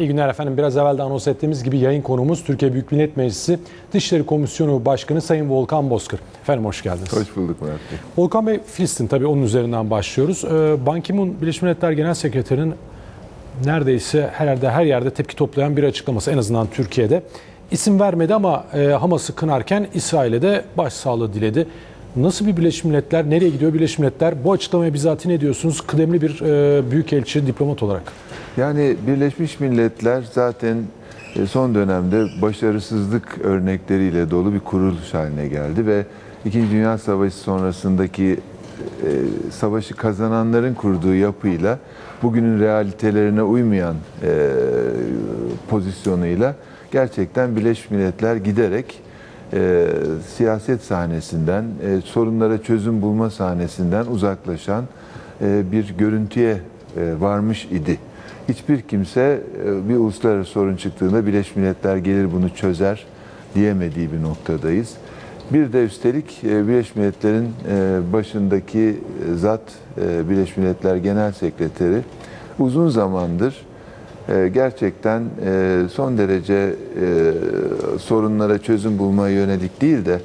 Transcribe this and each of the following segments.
İyi günler efendim. Biraz evvel de anons ettiğimiz gibi yayın konumuz Türkiye Büyük Millet Meclisi Dışişleri Komisyonu Başkanı Sayın Volkan Bozkır. Efendim hoş geldiniz. Hoş bulduk Murat Bey. Volkan Bey Filistin tabii onun üzerinden başlıyoruz. Ee, Ban Ki-moon Birleşmiş Milletler Genel Sekreterinin neredeyse her yerde her yerde tepki toplayan bir açıklaması en azından Türkiye'de. İsim vermedi ama e, Hamas'ı kınarken İsrail'e de başsağlığı diledi. Nasıl bir Birleşmiş Milletler, nereye gidiyor Birleşmiş Milletler? Bu açıklamaya bizzat ne diyorsunuz? Kıdemli bir e, büyükelçi, diplomat olarak. Yani Birleşmiş Milletler zaten e, son dönemde başarısızlık örnekleriyle dolu bir kuruluş haline geldi ve İkinci Dünya Savaşı sonrasındaki e, savaşı kazananların kurduğu yapıyla bugünün realitelerine uymayan e, pozisyonuyla gerçekten Birleşmiş Milletler giderek e, siyaset sahnesinden, e, sorunlara çözüm bulma sahnesinden uzaklaşan e, bir görüntüye e, varmış idi. Hiçbir kimse e, bir uluslararası sorun çıktığında Birleşmiş Milletler gelir bunu çözer diyemediği bir noktadayız. Bir de üstelik e, Birleşmiş Milletler'in e, başındaki zat Birleşmiş Milletler Genel Sekreteri uzun zamandır gerçekten son derece sorunlara çözüm bulmaya yönelik değil de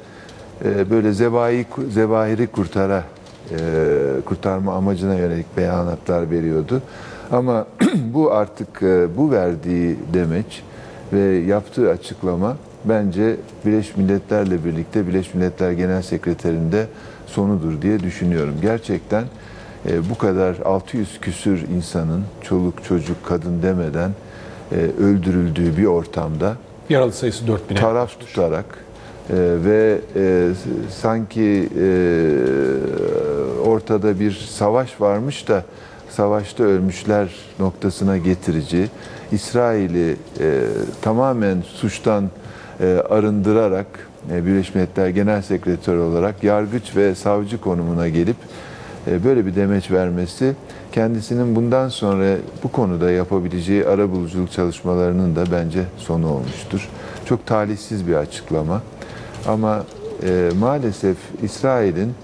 böyle zevahi, zevahiri kurtara kurtarma amacına yönelik beyanatlar veriyordu. Ama bu artık e, bu verdiği demeç ve yaptığı açıklama bence Birleşmiş Milletler'le birlikte Birleşmiş Milletler Genel Sekreterinde sonudur diye düşünüyorum. Gerçekten e, bu kadar 600 küsür insanın çoluk çocuk kadın demeden e, öldürüldüğü bir ortamda Yaralı sayısı 4000'e. taraf tutarak e, ve e, sanki e, ortada bir savaş varmış da savaşta ölmüşler noktasına getirici İsrail'i e, tamamen suçtan e, arındırarak e, Birleşmiş Milletler Genel Sekreteri olarak yargıç ve savcı konumuna gelip e, böyle bir demeç vermesi kendisinin bundan sonra bu konuda yapabileceği arabuluculuk çalışmalarının da bence sonu olmuştur. Çok talihsiz bir açıklama ama e, maalesef İsrail'in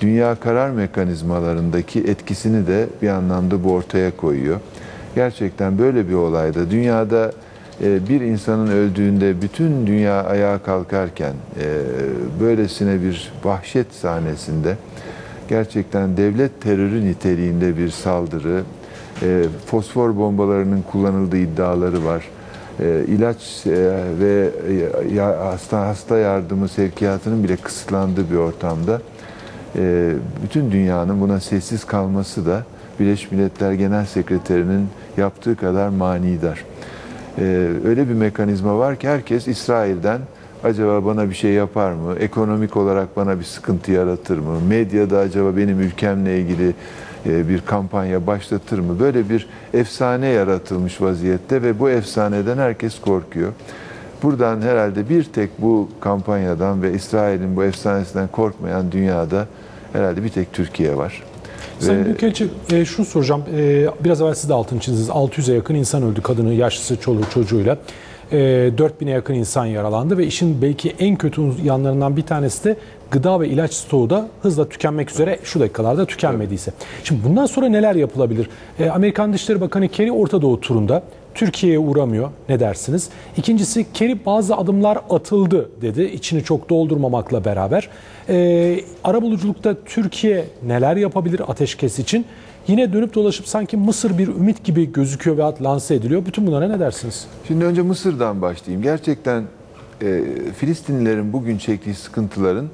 dünya karar mekanizmalarındaki etkisini de bir anlamda bu ortaya koyuyor. Gerçekten böyle bir olayda dünyada e, bir insanın öldüğünde bütün dünya ayağa kalkarken e, böylesine bir vahşet sahnesinde gerçekten devlet terörü niteliğinde bir saldırı, e, fosfor bombalarının kullanıldığı iddiaları var. İlaç ve hasta hasta yardımı sevkiyatının bile kısıtlandığı bir ortamda e, bütün dünyanın buna sessiz kalması da Birleşmiş Milletler Genel Sekreterinin yaptığı kadar manidar. E, öyle bir mekanizma var ki herkes İsrail'den acaba bana bir şey yapar mı? Ekonomik olarak bana bir sıkıntı yaratır mı? Medyada acaba benim ülkemle ilgili e, bir kampanya başlatır mı? Böyle bir efsane yaratılmış vaziyette ve bu efsaneden herkes korkuyor. Buradan herhalde bir tek bu kampanyadan ve İsrail'in bu efsanesinden korkmayan dünyada herhalde bir tek Türkiye var. Sayın Büyükelçi e, şunu soracağım. E, biraz evvel siz de altını çizdiniz. 600'e yakın insan öldü kadını, yaşlısı, çoluğu, çocuğuyla. E, 4000'e yakın insan yaralandı ve işin belki en kötü yanlarından bir tanesi de gıda ve ilaç stoğu da hızla tükenmek üzere şu dakikalarda tükenmediyse. Şimdi bundan sonra neler yapılabilir? E, Amerikan Dışişleri Bakanı Kerry Orta Doğu turunda Türkiye'ye uğramıyor. Ne dersiniz? İkincisi Kerry bazı adımlar atıldı dedi. İçini çok doldurmamakla beraber. Ee, arabuluculukta Türkiye neler yapabilir ateşkes için? Yine dönüp dolaşıp sanki Mısır bir ümit gibi gözüküyor ve lanse ediliyor. Bütün bunlara ne dersiniz? Şimdi önce Mısır'dan başlayayım. Gerçekten e, Filistinlilerin bugün çektiği sıkıntıların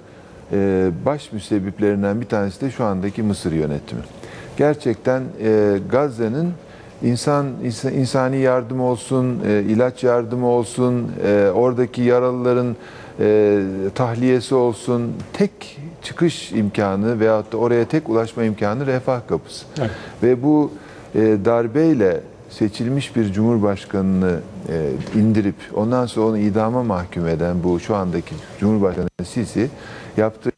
e, baş müsebbiplerinden bir tanesi de şu andaki Mısır yönetimi. Gerçekten e, Gazze'nin insan insani yardım olsun, e, ilaç yardımı olsun, e, oradaki yaralıların e, tahliyesi olsun, tek çıkış imkanı veyahut da oraya tek ulaşma imkanı refah kapısı. Evet. Ve bu e, darbeyle seçilmiş bir cumhurbaşkanını e, indirip ondan sonra onu idama mahkum eden bu şu andaki cumhurbaşkanı Sisi yaptığı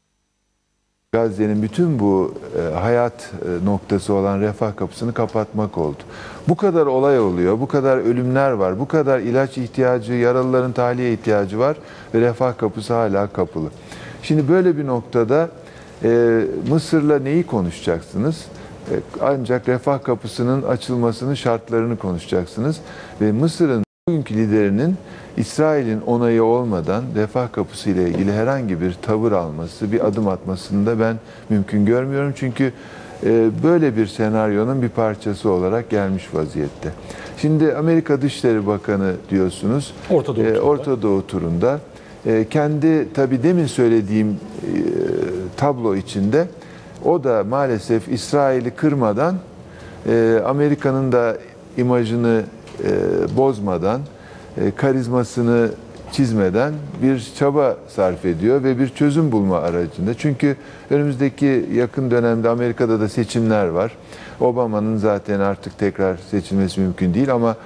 Gazze'nin bütün bu e, hayat e, noktası olan refah kapısını kapatmak oldu. Bu kadar olay oluyor, bu kadar ölümler var, bu kadar ilaç ihtiyacı, yaralıların tahliye ihtiyacı var ve refah kapısı hala kapalı. Şimdi böyle bir noktada e, Mısır'la neyi konuşacaksınız? E, Ancak refah kapısının açılmasının şartlarını konuşacaksınız. Ve Mısır'ın bugünkü liderinin İsrail'in onayı olmadan refah kapısı ile ilgili herhangi bir tavır alması, bir adım atmasını da ben mümkün görmüyorum. Çünkü e, böyle bir senaryonun bir parçası olarak gelmiş vaziyette. Şimdi Amerika Dışişleri Bakanı diyorsunuz. Orta Doğu E, turunda. Orta Doğu turunda. E, kendi tabii demin söylediğim tablo içinde o da maalesef İsrail'i kırmadan Amerika'nın da imajını bozmadan, karizmasını çizmeden bir çaba sarf ediyor ve bir çözüm bulma aracında. Çünkü önümüzdeki yakın dönemde Amerika'da da seçimler var. Obama'nın zaten artık tekrar seçilmesi mümkün değil ama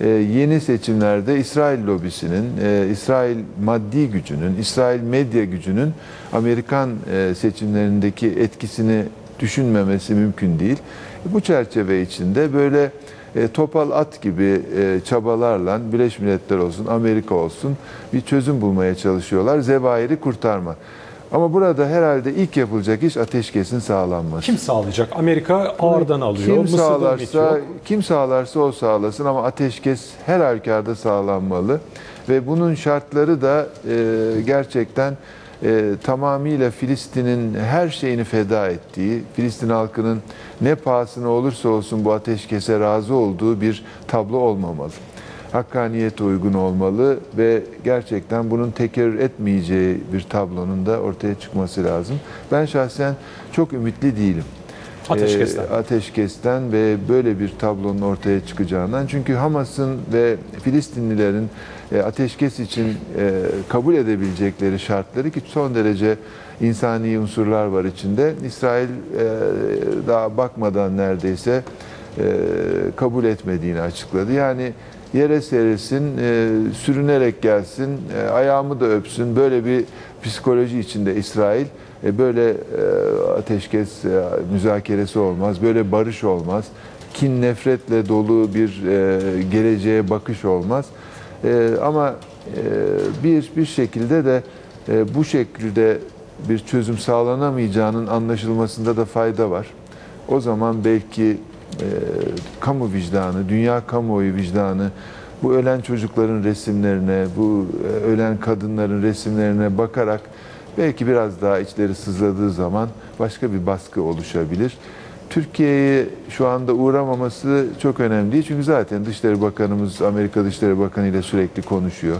e, yeni seçimlerde İsrail lobisinin, e, İsrail maddi gücünün, İsrail medya gücünün Amerikan e, seçimlerindeki etkisini düşünmemesi mümkün değil. Bu çerçeve içinde böyle e, topal at gibi e, çabalarla Birleşmiş Milletler olsun, Amerika olsun bir çözüm bulmaya çalışıyorlar. Zevairi kurtarma. Ama burada herhalde ilk yapılacak iş ateşkesin sağlanması. Kim sağlayacak? Amerika ağırdan alıyor. Kim Mısır'da ümit sağlarsa, kim sağlarsa o sağlasın ama ateşkes her halükarda sağlanmalı. Ve bunun şartları da e, gerçekten e, tamamıyla Filistin'in her şeyini feda ettiği, Filistin halkının ne pahasına olursa olsun bu ateşkese razı olduğu bir tablo olmamalı. Hakkaniyete uygun olmalı ve gerçekten bunun tekerrür etmeyeceği bir tablonun da ortaya çıkması lazım. Ben şahsen çok ümitli değilim. Ateşkesten. Ee, ateşkesten ve böyle bir tablonun ortaya çıkacağından. Çünkü Hamas'ın ve Filistinlilerin e, ateşkes için e, kabul edebilecekleri şartları ki son derece insani unsurlar var içinde. İsrail e, daha bakmadan neredeyse e, kabul etmediğini açıkladı. Yani yere serilsin, e, sürünerek gelsin, e, ayağımı da öpsün. Böyle bir psikoloji içinde İsrail. E, böyle e, ateşkes e, müzakeresi olmaz, böyle barış olmaz. Kin nefretle dolu bir e, geleceğe bakış olmaz. E, ama e, bir bir şekilde de e, bu şekilde bir çözüm sağlanamayacağının anlaşılmasında da fayda var. O zaman belki e, kamu vicdanı, dünya kamuoyu vicdanı bu ölen çocukların resimlerine, bu e, ölen kadınların resimlerine bakarak belki biraz daha içleri sızladığı zaman başka bir baskı oluşabilir. Türkiye'ye şu anda uğramaması çok önemli. Çünkü zaten Dışişleri Bakanımız Amerika Dışişleri Bakanı ile sürekli konuşuyor.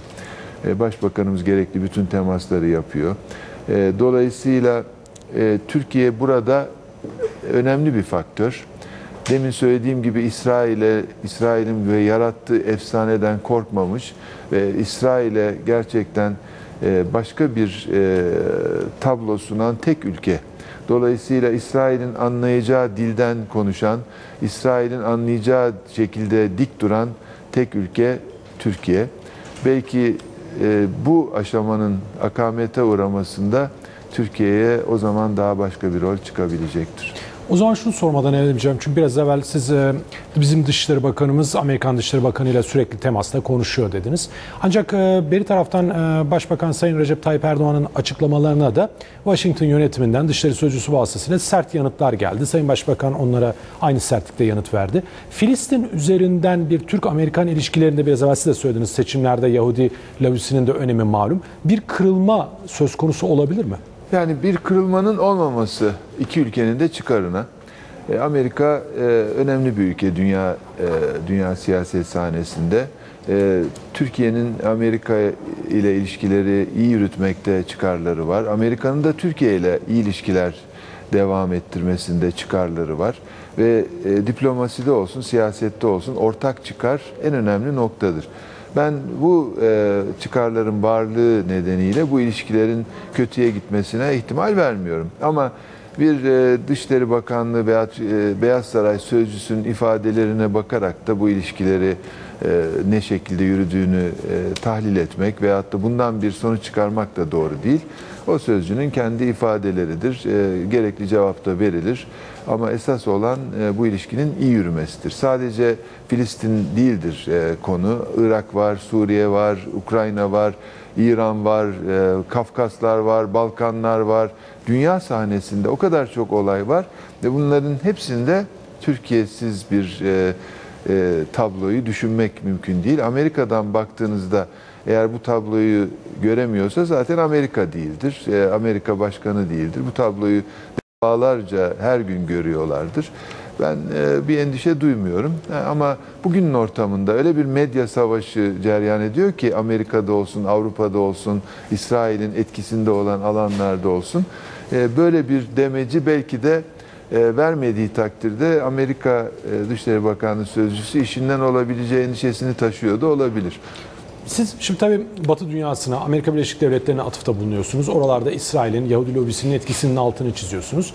E, Başbakanımız gerekli bütün temasları yapıyor. E, Dolayısıyla e, Türkiye burada önemli bir faktör. Demin söylediğim gibi İsrail'e, İsrail'in ve yarattığı efsaneden korkmamış ve İsrail'e gerçekten başka bir e, tablo sunan tek ülke. Dolayısıyla İsrail'in anlayacağı dilden konuşan, İsrail'in anlayacağı şekilde dik duran tek ülke Türkiye. Belki e, bu aşamanın akamete uğramasında Türkiye'ye o zaman daha başka bir rol çıkabilecektir. O zaman şunu sormadan edemeyeceğim. Çünkü biraz evvel siz e, bizim Dışişleri Bakanımız Amerikan Dışişleri Bakanı ile sürekli temasta konuşuyor dediniz. Ancak e, bir taraftan e, Başbakan Sayın Recep Tayyip Erdoğan'ın açıklamalarına da Washington yönetiminden Dışişleri Sözcüsü vasıtasıyla sert yanıtlar geldi. Sayın Başbakan onlara aynı sertlikte yanıt verdi. Filistin üzerinden bir Türk-Amerikan ilişkilerinde biraz evvel siz de söylediniz seçimlerde Yahudi lobisinin de önemi malum. Bir kırılma söz konusu olabilir mi? Yani bir kırılmanın olmaması iki ülkenin de çıkarına. E, Amerika e, önemli bir ülke dünya e, dünya siyaset sahnesinde. Türkiye'nin Amerika ile ilişkileri iyi yürütmekte çıkarları var. Amerika'nın da Türkiye ile iyi ilişkiler devam ettirmesinde çıkarları var. Ve diplomaside olsun, siyasette olsun ortak çıkar en önemli noktadır. Ben bu e, çıkarların varlığı nedeniyle bu ilişkilerin kötüye gitmesine ihtimal vermiyorum. Ama bir e, Dışişleri Bakanlığı veya e, Beyaz Saray sözcüsünün ifadelerine bakarak da bu ilişkileri e, ne şekilde yürüdüğünü e, tahlil etmek veyahut da bundan bir sonuç çıkarmak da doğru değil. O sözcünün kendi ifadeleridir. E, gerekli cevap da verilir. Ama esas olan e, bu ilişkinin iyi yürümesidir. Sadece Filistin değildir e, konu. Irak var, Suriye var, Ukrayna var. İran var, e, Kafkaslar var, Balkanlar var. Dünya sahnesinde o kadar çok olay var ve bunların hepsinde Türkiye'siz bir e, e, tabloyu düşünmek mümkün değil. Amerika'dan baktığınızda eğer bu tabloyu göremiyorsa zaten Amerika değildir. E, Amerika başkanı değildir. Bu tabloyu defalarca her gün görüyorlardır. Ben e, bir endişe duymuyorum. E, ama bugünün ortamında öyle bir medya savaşı cereyan ediyor ki Amerika'da olsun, Avrupa'da olsun, İsrail'in etkisinde olan alanlarda olsun. Böyle bir demeci belki de vermediği takdirde Amerika Dışişleri Bakanı sözcüsü işinden olabileceği endişesini taşıyor da olabilir. Siz şimdi tabii Batı dünyasına, Amerika Birleşik Devletleri'ne atıfta bulunuyorsunuz. Oralarda İsrail'in, Yahudi lobisinin etkisinin altını çiziyorsunuz.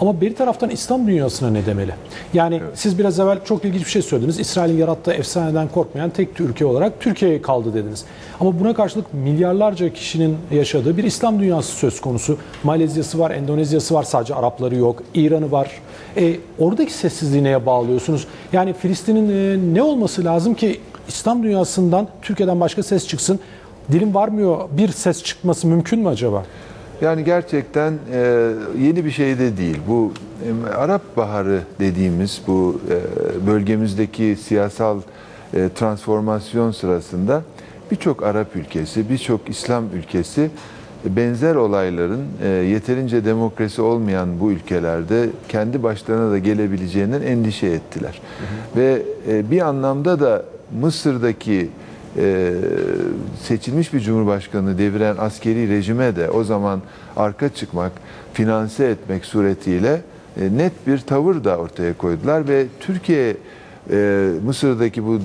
Ama bir taraftan İslam dünyasına ne demeli? Yani siz biraz evvel çok ilginç bir şey söylediniz. İsrail'in yarattığı efsaneden korkmayan tek ülke olarak Türkiye kaldı dediniz. Ama buna karşılık milyarlarca kişinin yaşadığı bir İslam dünyası söz konusu. Malezya'sı var, Endonezya'sı var, sadece Arapları yok, İran'ı var. E, oradaki sessizliği neye bağlıyorsunuz? Yani Filistin'in e, ne olması lazım ki İslam dünyasından Türkiye'den başka ses çıksın? Dilim varmıyor, bir ses çıkması mümkün mü acaba? Yani gerçekten e, yeni bir şey de değil. Bu e, Arap Baharı dediğimiz bu e, bölgemizdeki siyasal e, transformasyon sırasında birçok Arap ülkesi, birçok İslam ülkesi e, benzer olayların e, yeterince demokrasi olmayan bu ülkelerde kendi başlarına da gelebileceğinden endişe ettiler. Ve e, bir anlamda da Mısır'daki e, seçilmiş bir cumhurbaşkanı deviren askeri rejime de o zaman arka çıkmak, finanse etmek suretiyle e, net bir tavır da ortaya koydular ve Türkiye e, Mısır'daki bu e,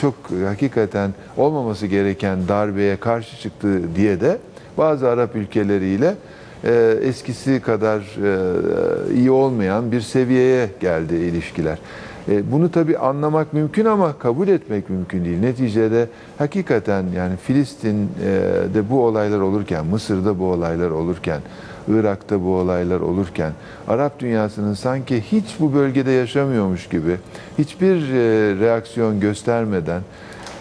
çok hakikaten olmaması gereken darbeye karşı çıktı diye de bazı Arap ülkeleriyle e, eskisi kadar e, iyi olmayan bir seviyeye geldi ilişkiler. E, Bunu tabii anlamak mümkün ama kabul etmek mümkün değil. Neticede hakikaten yani Filistin'de bu olaylar olurken, Mısır'da bu olaylar olurken, Irak'ta bu olaylar olurken, Arap dünyasının sanki hiç bu bölgede yaşamıyormuş gibi, hiçbir e, reaksiyon göstermeden,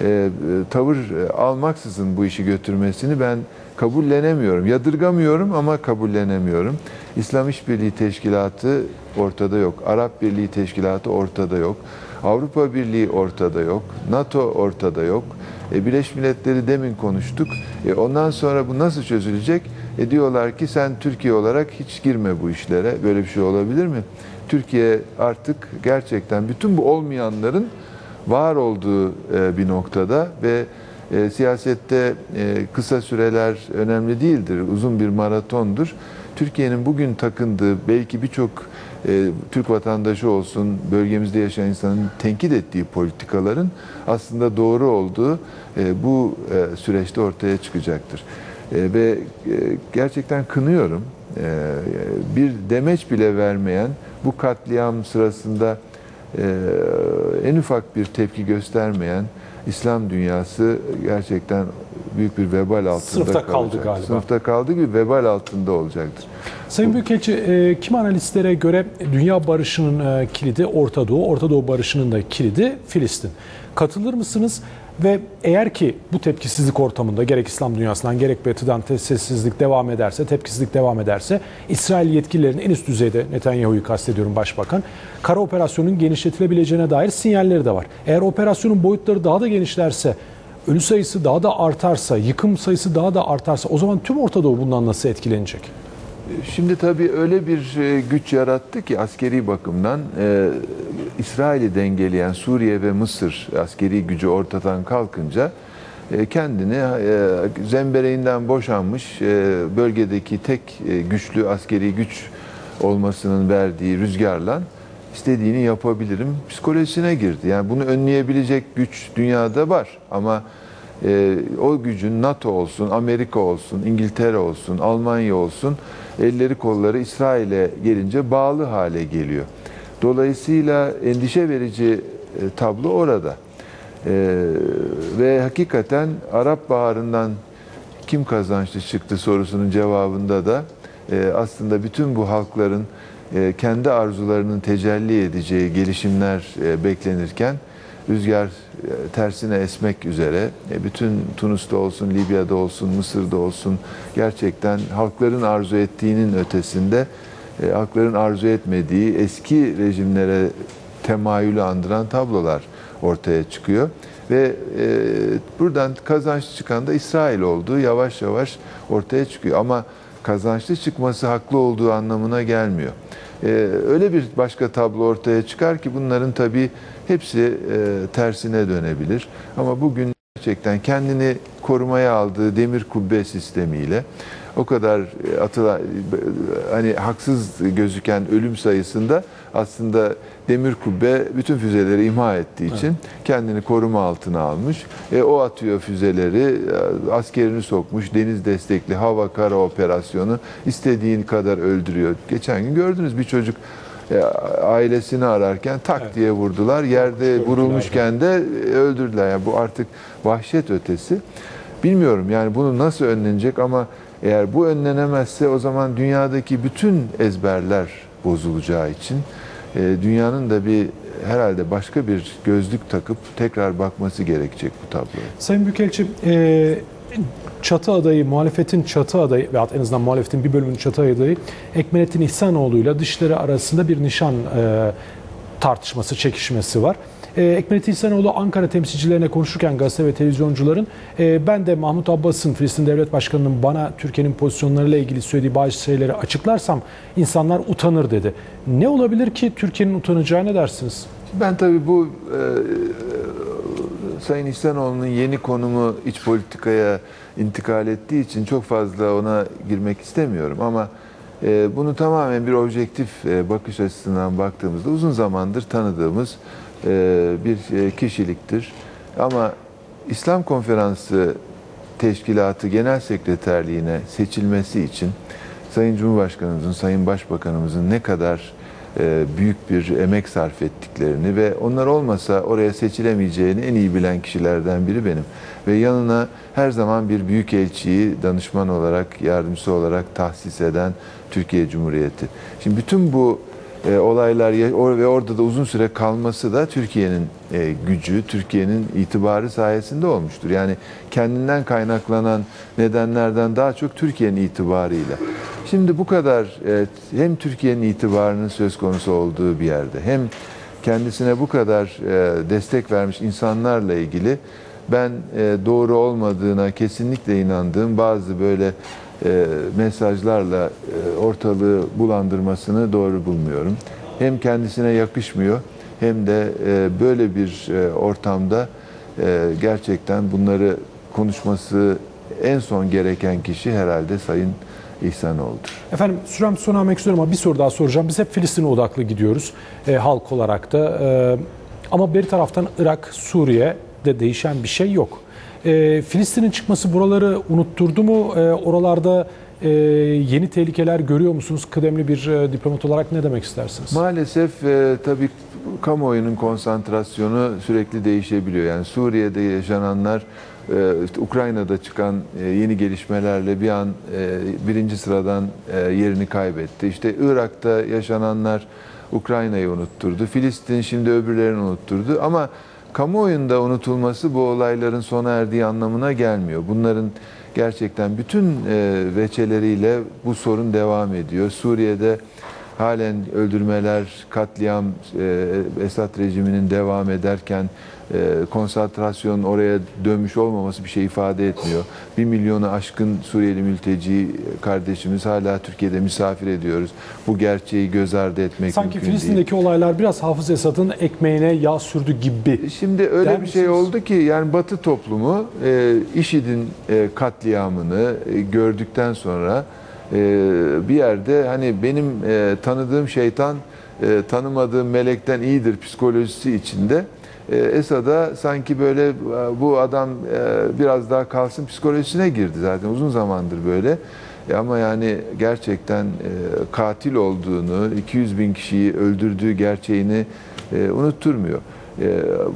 e, tavır almaksızın bu işi götürmesini ben kabullenemiyorum. Yadırgamıyorum ama kabullenemiyorum. İslam İşbirliği Teşkilatı ortada yok. Arap Birliği Teşkilatı ortada yok. Avrupa Birliği ortada yok. NATO ortada yok. E, Birleşmiş Milletleri demin konuştuk. E, ondan sonra bu nasıl çözülecek? E, diyorlar ki sen Türkiye olarak hiç girme bu işlere. Böyle bir şey olabilir mi? Türkiye artık gerçekten bütün bu olmayanların var olduğu e, bir noktada ve e, siyasette e, kısa süreler önemli değildir, uzun bir maratondur. Türkiye'nin bugün takındığı belki birçok e, Türk vatandaşı olsun, bölgemizde yaşayan insanın tenkit ettiği politikaların aslında doğru olduğu e, bu e, süreçte ortaya çıkacaktır. E, ve e, gerçekten kınıyorum. E, bir demeç bile vermeyen bu katliam sırasında e, en ufak bir tepki göstermeyen İslam dünyası gerçekten büyük bir vebal altında Sınıfta kaldı kalacak. galiba. Sınıfta kaldı gibi vebal altında olacaktır. Sayın Büyükelçi, e, kim analistlere göre dünya barışının e, kilidi Orta Doğu, Orta Doğu barışının da kilidi Filistin. Katılır mısınız? Ve eğer ki bu tepkisizlik ortamında gerek İslam dünyasından gerek Batı'dan sessizlik devam ederse, tepkisizlik devam ederse İsrail yetkililerinin en üst düzeyde Netanyahu'yu kastediyorum başbakan, kara operasyonun genişletilebileceğine dair sinyalleri de var. Eğer operasyonun boyutları daha da genişlerse, ölü sayısı daha da artarsa, yıkım sayısı daha da artarsa o zaman tüm Orta Doğu bundan nasıl etkilenecek? Şimdi tabii öyle bir e, güç yarattı ki askeri bakımdan e, İsrail'i dengeleyen Suriye ve Mısır askeri gücü ortadan kalkınca e, kendini zembereğinden boşanmış bölgedeki tek güçlü askeri güç olmasının verdiği rüzgarla istediğini yapabilirim psikolojisine girdi. Yani bunu önleyebilecek güç dünyada var ama e, o gücün NATO olsun, Amerika olsun, İngiltere olsun, Almanya olsun elleri kolları İsrail'e gelince bağlı hale geliyor. Dolayısıyla endişe verici e, tablo orada. E, ve hakikaten Arap Baharı'ndan kim kazançlı çıktı sorusunun cevabında da e, aslında bütün bu halkların e, kendi arzularının tecelli edeceği gelişimler e, beklenirken rüzgar e, tersine esmek üzere e, bütün Tunus'ta olsun, Libya'da olsun, Mısır'da olsun gerçekten halkların arzu ettiğinin ötesinde e, halkların arzu etmediği eski rejimlere temayülü andıran tablolar ortaya çıkıyor. Ve buradan kazanç çıkan da İsrail olduğu yavaş yavaş ortaya çıkıyor. Ama kazançlı çıkması haklı olduğu anlamına gelmiyor. Öyle bir başka tablo ortaya çıkar ki bunların tabii hepsi e, tersine dönebilir. Ama bugün gerçekten kendini korumaya aldığı demir kubbe sistemiyle o kadar e, atıla hani haksız gözüken ölüm sayısında aslında demir kubbe bütün füzeleri imha ettiği için kendini koruma altına almış. E, o atıyor füzeleri, e, askerini sokmuş, deniz destekli hava kara operasyonu istediğin kadar öldürüyor. Geçen gün gördünüz bir çocuk e, ailesini ararken tak Evet. diye vurdular. Yerde vurulmuşken de öldürdüler. Yani bu artık vahşet ötesi. Bilmiyorum yani bunu nasıl önlenecek ama eğer bu önlenemezse o zaman dünyadaki bütün ezberler bozulacağı için e, dünyanın da bir herhalde başka bir gözlük takıp tekrar bakması gerekecek bu tabloya. Sayın Büyükelçi, e, çatı adayı, muhalefetin çatı adayı veya en azından muhalefetin bir bölümünün çatı adayı Ekmelettin İhsanoğlu ile dışları arasında bir nişan e, tartışması, çekişmesi var. E, Ekmelettin İhsanoğlu Ankara temsilcilerine konuşurken gazete ve televizyoncuların e, ben de Mahmut Abbas'ın Filistin Devlet Başkanı'nın bana Türkiye'nin pozisyonlarıyla ilgili söylediği bazı şeyleri açıklarsam insanlar utanır dedi. Ne olabilir ki Türkiye'nin utanacağı ne dersiniz? Ben tabii bu e, Sayın İhsanoğlu'nun yeni konumu iç politikaya intikal ettiği için çok fazla ona girmek istemiyorum ama e, bunu tamamen bir objektif e, bakış açısından baktığımızda uzun zamandır tanıdığımız e, bir e, kişiliktir. Ama İslam Konferansı Teşkilatı Genel Sekreterliğine seçilmesi için Sayın Cumhurbaşkanımızın, Sayın Başbakanımızın ne kadar büyük bir emek sarf ettiklerini ve onlar olmasa oraya seçilemeyeceğini en iyi bilen kişilerden biri benim. Ve yanına her zaman bir büyük elçiyi danışman olarak, yardımcısı olarak tahsis eden Türkiye Cumhuriyeti. Şimdi bütün bu e, olaylar ve orada da uzun süre kalması da Türkiye'nin e, gücü, Türkiye'nin itibarı sayesinde olmuştur. Yani kendinden kaynaklanan nedenlerden daha çok Türkiye'nin itibarıyla. Şimdi bu kadar e, hem Türkiye'nin itibarının söz konusu olduğu bir yerde hem kendisine bu kadar e, destek vermiş insanlarla ilgili ben e, doğru olmadığına kesinlikle inandığım bazı böyle e, mesajlarla e, ortalığı bulandırmasını doğru bulmuyorum. Hem kendisine yakışmıyor hem de e, böyle bir e, ortamda e, gerçekten bunları konuşması en son gereken kişi herhalde Sayın İhsanoğlu'dur. Efendim sürem sona ermek istiyorum ama bir soru daha soracağım. Biz hep Filistin'e odaklı gidiyoruz e, halk olarak da. E, ama bir taraftan Irak, Suriye'de değişen bir şey yok. E, Filistin'in çıkması buraları unutturdu mu? E, oralarda e, yeni tehlikeler görüyor musunuz? Kıdemli bir e, diplomat olarak ne demek istersiniz? Maalesef e, tabii kamuoyunun konsantrasyonu sürekli değişebiliyor. Yani Suriye'de yaşananlar, e, işte Ukrayna'da çıkan e, yeni gelişmelerle bir an e, birinci sıradan e, yerini kaybetti. İşte Irak'ta yaşananlar Ukrayna'yı unutturdu. Filistin şimdi öbürlerini unutturdu. Ama kamuoyunda unutulması bu olayların sona erdiği anlamına gelmiyor. Bunların gerçekten bütün e, veçeleriyle bu sorun devam ediyor. Suriye'de halen öldürmeler, katliam, e, Esad rejiminin devam ederken konsantrasyon oraya dönmüş olmaması bir şey ifade etmiyor. Bir milyonu aşkın Suriyeli mülteci kardeşimiz hala Türkiye'de misafir ediyoruz. Bu gerçeği göz ardı etmek Sanki mümkün değil. Filistin'deki olaylar biraz Hafız Esad'ın ekmeğine yağ sürdü gibi. Şimdi öyle Der bir şey misiniz? oldu ki yani Batı toplumu e, IŞİD'in e, katliamını e, gördükten sonra e, bir yerde hani benim e, tanıdığım şeytan e, tanımadığım melekten iyidir psikolojisi içinde e, Esad'a sanki böyle e, bu adam e, biraz daha kalsın psikolojisine girdi zaten uzun zamandır böyle. E, ama yani gerçekten katil olduğunu, 200 bin kişiyi öldürdüğü gerçeğini unutturmuyor.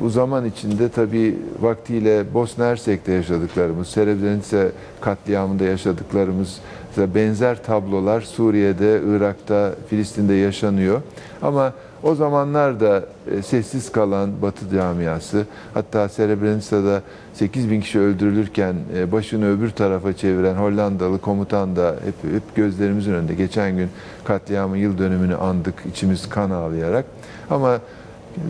Bu zaman içinde tabii vaktiyle Bosna Hersek'te yaşadıklarımız, Srebrenica katliamında yaşadıklarımız benzer tablolar Suriye'de, Irak'ta, Filistin'de yaşanıyor. Ama o zamanlar da e, sessiz kalan Batı camiası, hatta Srebrenica'da 8 bin kişi öldürülürken e, başını öbür tarafa çeviren Hollandalı komutan da hep, hep gözlerimizin önünde. Geçen gün katliamın yıl dönümünü andık, içimiz kan ağlayarak. Ama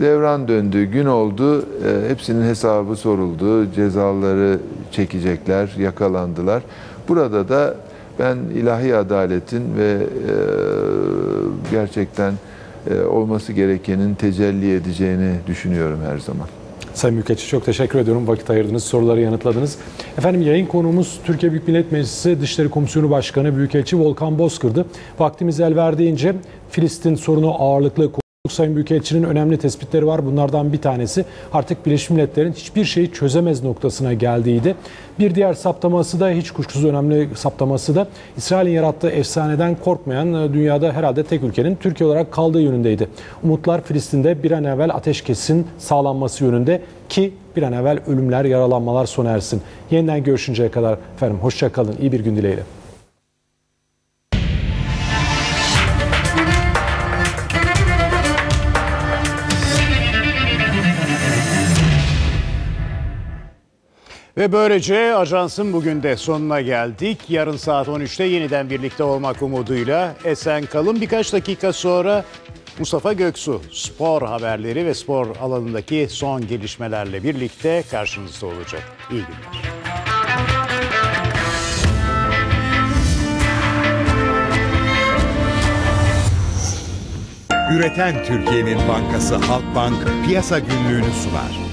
devran döndü, gün oldu, e, hepsinin hesabı soruldu, cezaları çekecekler, yakalandılar. Burada da ben ilahi adaletin ve e, gerçekten olması gerekenin tecelli edeceğini düşünüyorum her zaman. Sayın Büyükelçi çok teşekkür ediyorum. Vakit ayırdınız, soruları yanıtladınız. Efendim yayın konuğumuz Türkiye Büyük Millet Meclisi Dışişleri Komisyonu Başkanı Büyükelçi Volkan Bozkır'dı. Vaktimiz el verdiğince Filistin sorunu ağırlıklı konuştuk. Sayın Büyükelçinin önemli tespitleri var. Bunlardan bir tanesi artık Birleşmiş Milletler'in hiçbir şeyi çözemez noktasına geldiğiydi. Bir diğer saptaması da hiç kuşkusuz önemli saptaması da İsrail'in yarattığı efsaneden korkmayan e, dünyada herhalde tek ülkenin Türkiye olarak kaldığı yönündeydi. Umutlar Filistin'de bir an evvel ateşkesin sağlanması yönünde ki bir an evvel ölümler, yaralanmalar sona ersin. Yeniden görüşünceye kadar efendim hoşça kalın. İyi bir gün dileğiyle. Ve böylece ajansın bugün de sonuna geldik. Yarın saat 13'te yeniden birlikte olmak umuduyla esen kalın. Birkaç dakika sonra Mustafa Göksu spor haberleri ve spor alanındaki son gelişmelerle birlikte karşınızda olacak. İyi günler. Üreten Türkiye'nin bankası Halkbank piyasa günlüğünü sunar.